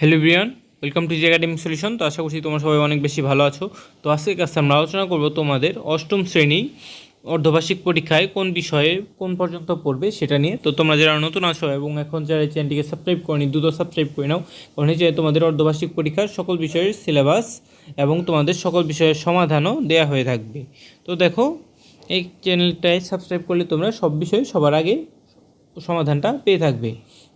Hello Brian welcome to G academic solution তো আশা করছি তোমরা সবাই অনেক বেশি ভালো আছো। তো আজকে কাছে আমরা আলোচনা করব তোমাদের অষ্টম শ্রেণি অর্ধবার্ষিক পরীক্ষায় কোন বিষয়ে কোন পর্যন্ত পড়বে সেটা নিয়ে। তো তোমরা যারা নতুন আছো এবং এখন যারা এই চ্যানেলটিকে সাবস্ক্রাইব করনি, দ্রুত সাবস্ক্রাইব করে নাও। কারণ যে তোমাদের অর্ধবার্ষিক পরীক্ষার সকল বিষয়ের সিলেবাস এবং তোমাদের সকল বিষয়ের সমাধানও দেয়া হয়ে থাকবে। তো দেখো, এই চ্যানেলটায় সাবস্ক্রাইব করলে তোমরা সব বিষয়ে সবার আগে সমাধানটা পেয়ে থাকবে।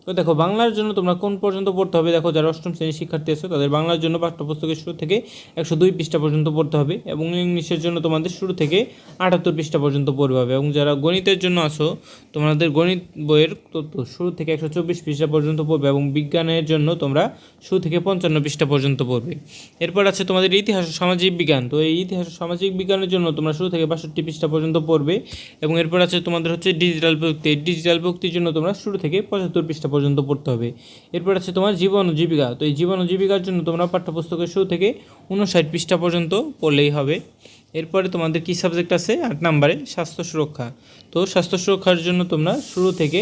তো দেখো, বাংলার জন্য তোমরা কোন পর্যন্ত পড়তে হবে? দেখো, যারা অষ্টম শ্রেণির শিক্ষার্থী আছো, তাদের বাংলার জন্য পাঠ্যপুস্তকের শুরু থেকে একশো দুই পৃষ্ঠা পর্যন্ত পড়তে হবে এবং ইংলিশের জন্য তোমাদের শুরু থেকে আটাত্তর পৃষ্ঠা পর্যন্ত পড়বে হবে। এবং যারা গণিতের জন্য আসো তোমাদের গণিত বইয়ের তথ্য শুরু থেকে একশো চব্বিশ পৃষ্ঠা পর্যন্ত পড়বে এবং বিজ্ঞানের জন্য তোমরা শুরু থেকে পঞ্চান্ন পৃষ্ঠা পর্যন্ত পড়বে। এরপর আছে তোমাদের ইতিহাস সামাজিক বিজ্ঞান। তো এই ইতিহাস ও সামাজিক বিজ্ঞানের জন্য তোমরা শুরু থেকে বাষট্টি পৃষ্ঠা পর্যন্ত পড়বে এবং এরপর আছে তোমাদের হচ্ছে ডিজিটাল প্রযুক্তি। ডিজিটাল প্রযুক্তির জন্য তোমরা শুরু থেকে পঁচাত্তর পৃষ্ঠা পর্যন্ত পড়তে হবে। এরপর আছে তোমার জীবন ও জীবিকা। তো এই জীবন ও জীবিকার জন্য তোমরা পাঠ্যপুস্তকের শুরু থেকে উনষাট পৃষ্ঠা পর্যন্ত পড়লেই হবে। এরপরে তোমাদের কী সাবজেক্ট আছে? আট নম্বরে স্বাস্থ্য সুরক্ষা। তো স্বাস্থ্য সুরক্ষার জন্য তোমরা শুরু থেকে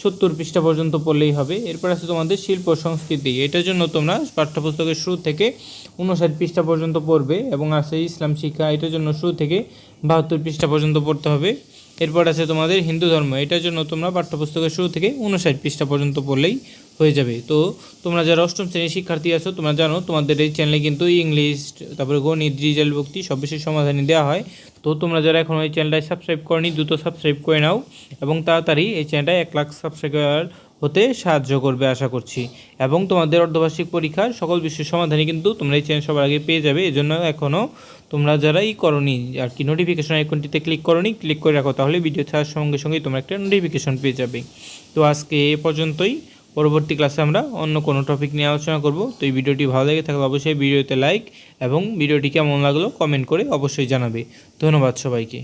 সত্তর পৃষ্ঠা পর্যন্ত পড়লেই হবে। এরপর আছে তোমাদের শিল্প সংস্কৃতি। এটার জন্য তোমরা পাঠ্যপুস্তকের শুরু থেকে উনষাট পৃষ্ঠা পর্যন্ত পড়বে এবং আছে ইসলাম শিক্ষা। এটার জন্য শুরু থেকে বাহাত্তর পৃষ্ঠা পর্যন্ত পড়তে হবে। এরপর আছে তোমাদের হিন্দু ধর্ম। এটার জন্য তোমরা পাঠ্যপুস্তকের শুরু থেকে উনষাট পৃষ্ঠা পর্যন্ত পড়লেই হয়ে যাবে। তো তোমরা যারা অষ্টম শ্রেণির শিক্ষার্থী আছো, তোমরা জানো তোমাদের এই চ্যানেলে কিন্তু ইংলিশ তারপরে গণিত ডিজিটাল ভক্তি সব বিষয়ে সমাধানই দেওয়া হয়। তো তোমরা যারা এখন এই চ্যানেলটায় সাবস্ক্রাইব করনি, দ্রুত সাবস্ক্রাইব করে নাও এবং তাড়াতাড়ি এই চ্যানেলটায় এক লাখ সাবস্ক্রাইবার হতে সাহায্য করবে, আশা করছি। এবং তোমাদের অর্ধবার্ষিক পরীক্ষার সকল বিষয়ের সমাধানই কিন্তু তোমরা এই চ্যানেল সবার আগে পেয়ে যাবে। এজন্য এখনও তোমরা যারাই করনি, আর কি নোটিফিকেশন আইকনটিতে ক্লিক করনি ক্লিক করে রাখো, তাহলে ভিডিও ছাড়ার সঙ্গে সঙ্গেই তোমরা একটা নোটিফিকেশন পেয়ে যাবে। তো আজকে এ পর্যন্তই। পরবর্তী ক্লাসে আমরা অন্য কোনো টপিক নিয়ে আলোচনা করব। তো এই ভিডিওটি ভালো লেগে থাকলে অবশ্যই ভিডিওতে লাইক এবং ভিডিওটি কেমন লাগল কমেন্ট করে অবশ্যই জানাবে। ধন্যবাদ সবাইকে।